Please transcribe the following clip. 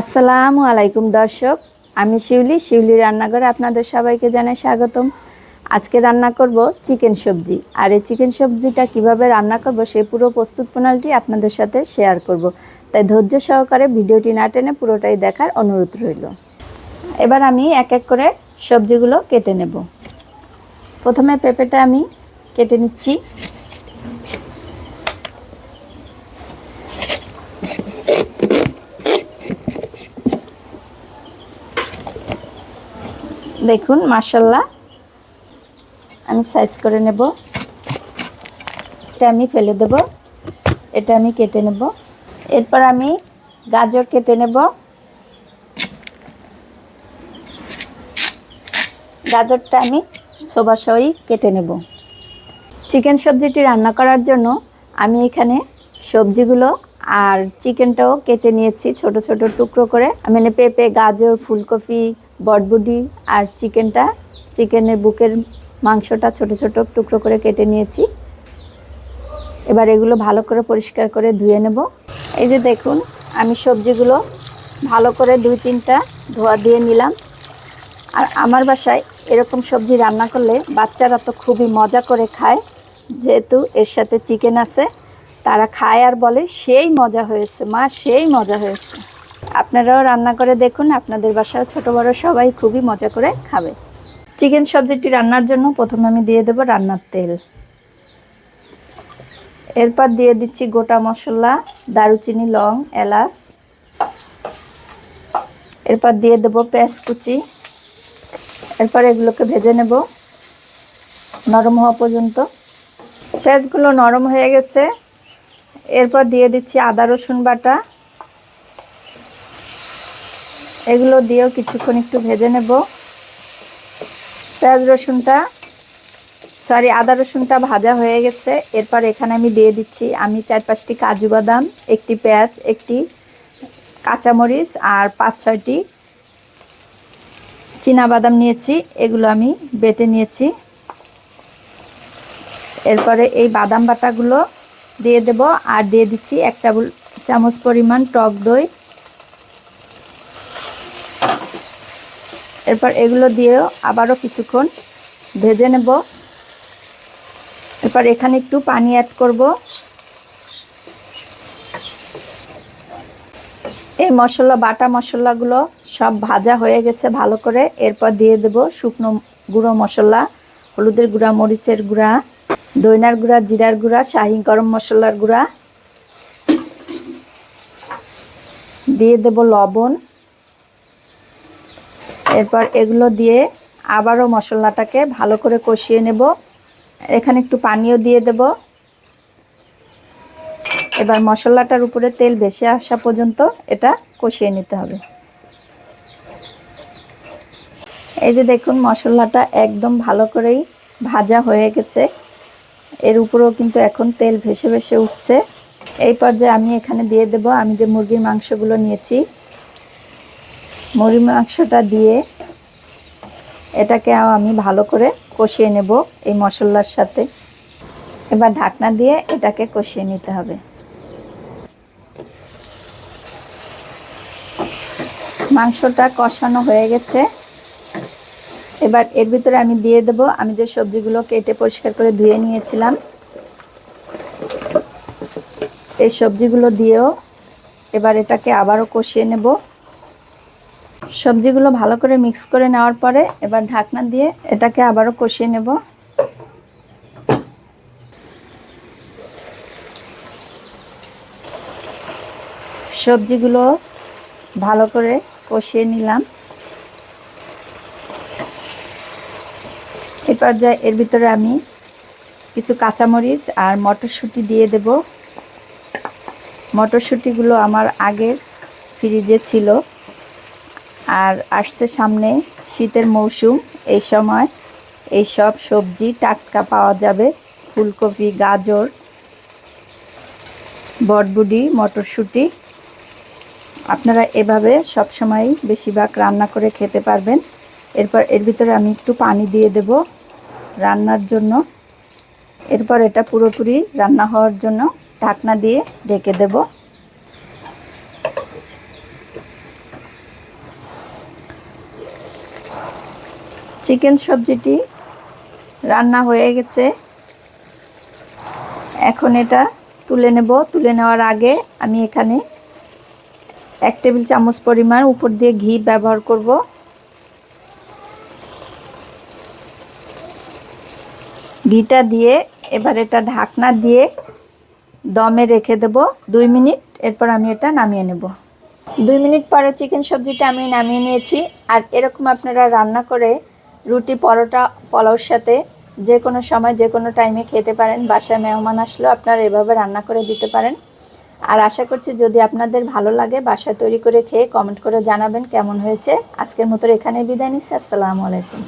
আসসালামু আলাইকুম দর্শক, আমি শিউলি শিউলি রান্নাঘরে আপনাদের সবাইকে জানাই স্বাগতম। আজকে রান্না করব চিকেন সবজি, আর এই চিকেন সবজিটা কীভাবে রান্না করব সেই পুরো প্রস্তুত প্রণালীটি আপনাদের সাথে শেয়ার করব। তাই ধৈর্য সহকারে ভিডিওটি না টেনে পুরোটাই দেখার অনুরোধ রইল। এবার আমি এক এক করে সবজিগুলো কেটে নেব। প্রথমে পেঁপেটা আমি কেটে নিচ্ছি। দেখুন মার্শাল্লাহ আমি সাইজ করে নেব। এটা আমি ফেলে দেব। এটা আমি কেটে নেব। এরপর আমি গাজর কেটে নেব। গাজরটা আমি সবাসই কেটে নেব। চিকেন সবজিটি রান্না করার জন্য আমি এখানে সবজিগুলো আর চিকেনটাও কেটে নিয়েছি, ছোট ছোট টুকরো করে। আমি পেঁপে, গাজর, ফুলকপি বটবুডি আর চিকেনটা, চিকেনের বুকের মাংসটা ছোট ছোট টুকরো করে কেটে নিয়েছি। এবার এগুলো ভালো করে পরিষ্কার করে ধুয়ে নেব। এই যে দেখুন, আমি সবজিগুলো ভালো করে দুই তিনটা ধোয়া দিয়ে নিলাম। আর আমার বাসায় এরকম সবজি রান্না করলে বাচ্চারা তো খুবই মজা করে খায়। যেহেতু এর সাথে চিকেন আছে, তারা খায় আর বলে, সেই মজা হয়েছে, মা, সেই মজা হয়েছে। আপনারাও রান্না করে দেখুন, আপনাদের বাসায় ছোট বড় সবাই খুবই মজা করে খাবে। চিকেন সবজিটি রান্নার জন্য প্রথমে আমি দিয়ে দেব রান্নার তেল। এরপর দিয়ে দিচ্ছি গোটা মশলা, দারুচিনি, লং, এলাচ। এরপর দিয়ে দেব পেঁয়াজ কুচি। এরপর এগুলোকে ভেজে নেব নরম হওয়া পর্যন্ত। পেঁয়াজগুলো নরম হয়ে গেছে। এরপর দিয়ে দিচ্ছি আদা, রসুন বাটা। এগুলো দিয়েও কিছুক্ষণ একটু ভেজে নেব। পেঁয়াজ রসুনটা সরি আদা রসুনটা ভাজা হয়ে গেছে। এরপর এখানে আমি দিয়ে দিচ্ছি, আমি চার পাঁচটি কাজু বাদাম, একটি পেঁয়াজ, একটি কাঁচামরিচ আর পাঁচ ছয়টি বাদাম নিয়েছি, এগুলো আমি বেটে নিয়েছি। এরপরে এই বাদাম বাটাগুলো দিয়ে দেব আর দিয়ে দিচ্ছি এক টেবিল চামচ পরিমাণ টক দই এরপর এগুলো দিয়েও আবারও কিছুক্ষণ ভেজে নেব। এরপর এখানে একটু পানি অ্যাড করব। এই মশলা, বাটা মশলাগুলো সব ভাজা হয়ে গেছে ভালো করে। এরপর দিয়ে দেব শুকনো গুঁড়ো মশলা, হলুদের গুঁড়া, মরিচের গুঁড়া, দইনার গুঁড়া, জিরার গুঁড়া, শাহি গরম মশলার গুঁড়া। দিয়ে দেব লবণ। এরপর এগুলো দিয়ে আবারও মশলাটাকে ভালো করে কষিয়ে নেব। এখানে একটু পানিও দিয়ে দেব। এবার মশলাটার উপরে তেল ভেসে আসা পর্যন্ত এটা কষিয়ে নিতে হবে। এই যে দেখুন, মশলাটা একদম ভালো করেই ভাজা হয়ে গেছে। এর উপরেও কিন্তু এখন তেল ভেসে ভেসে উঠছে। এই পর্যায়ে আমি এখানে দিয়ে দেব, আমি যে মুরগির মাংসগুলো নিয়েছি মুরগির মাংসটা দিয়ে এটাকে আমি ভালো করে কষিয়ে নেব এই মশলার সাথে। এবার ঢাকনা দিয়ে এটাকে কষিয়ে নিতে হবে। মাংসটা কষানো হয়ে গেছে। এবার এর ভিতরে আমি দিয়ে দেব, আমি যে সবজিগুলো কেটে পরিষ্কার করে ধুয়ে নিয়েছিলাম, এই সবজিগুলো দিয়েও এবার এটাকে আবারও কষিয়ে নেব। সবজিগুলো ভালো করে মিক্স করে নেওয়ার পরে এবার ঢাকনা দিয়ে এটাকে আবারও কষিয়ে নেব। সবজিগুলো ভালো করে কষিয়ে নিলাম। এই পর্যায়ে এর ভিতরে আমি কিছু কাঁচামরিচ আর মটরশুঁটি দিয়ে দেব। মটরশুঁটিগুলো আমার আগের ফ্রিজে ছিল। আর আসছে সামনে শীতের মৌসুম, এই সময় এই সব সবজি টাটকা পাওয়া যাবে, ফুলকপি, গাজর বটবুডি মটরশুঁটি। আপনারা এভাবে সব সময় বেশিরভাগ রান্না করে খেতে পারবেন। এরপর এর ভিতরে আমি একটু পানি দিয়ে দেব রান্নার জন্য। এরপর এটা পুরোপুরি রান্না হওয়ার জন্য ঢাকনা দিয়ে ঢেকে দেব। চিকেন সবজিটি রান্না হয়ে গেছে। এখন এটা তুলে নেব। তুলে নেওয়ার আগে আমি এখানে এক টেবিল চামচ পরিমাণ উপর দিয়ে ঘি ব্যবহার করব। ঘিটা দিয়ে এবার এটা ঢাকনা দিয়ে দমে রেখে দেব। দুই মিনিট, এরপর আমি এটা নামিয়ে নেব। দুই মিনিট পরে চিকেন সবজিটা আমি নামিয়ে নিয়েছি। আর এরকম আপনারা রান্না করে রুটি, পরোটা, পোলাওর সাথে যে কোনো সময়, যে কোনো টাইমে খেতে পারেন। বাসায় মেহমান আসলেও আপনারা এভাবে রান্না করে দিতে পারেন। আর আশা করছি যদি আপনাদের ভালো লাগে, বাসায় তৈরি করে খেয়ে কমেন্ট করে জানাবেন কেমন হয়েছে। আজকের মতো এখানে বিদায় নিচ্ছি। আসসালামু আলাইকুম।